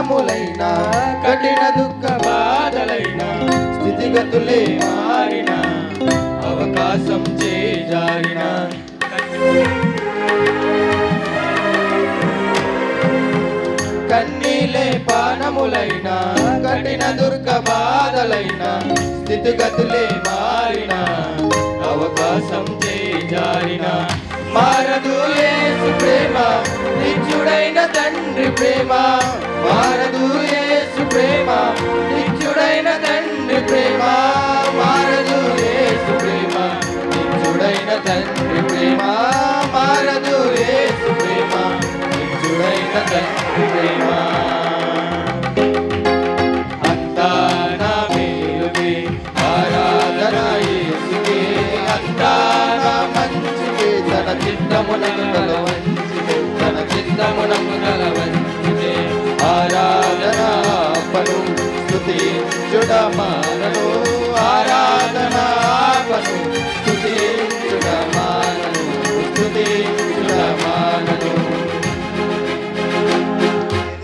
పానములైన కఠిన దుఃఖ బాధలైన స్థితిగతులే మారిన అవకాశం చేజారిన కన్నీలే పానములైన కఠిన దుర్గ బాధలైన స్థితిగతులే మారిన అవకాశం చేజారిన మారదు యేసు తండ్రి ప్రేమ మారదు యేసు ప్రేమ నిత్యుడైన తండ్రి ప్రేమ మారదు యేసు ప్రేమ నిత్యుడైన తండ్రి ప్రేమ మారదు యేసు ప్రేమ నిత్యుడైన తండ్రి ప్రేమ. చుడమానను ఆరాధన పను స్తుతి చుడమానను స్థుతి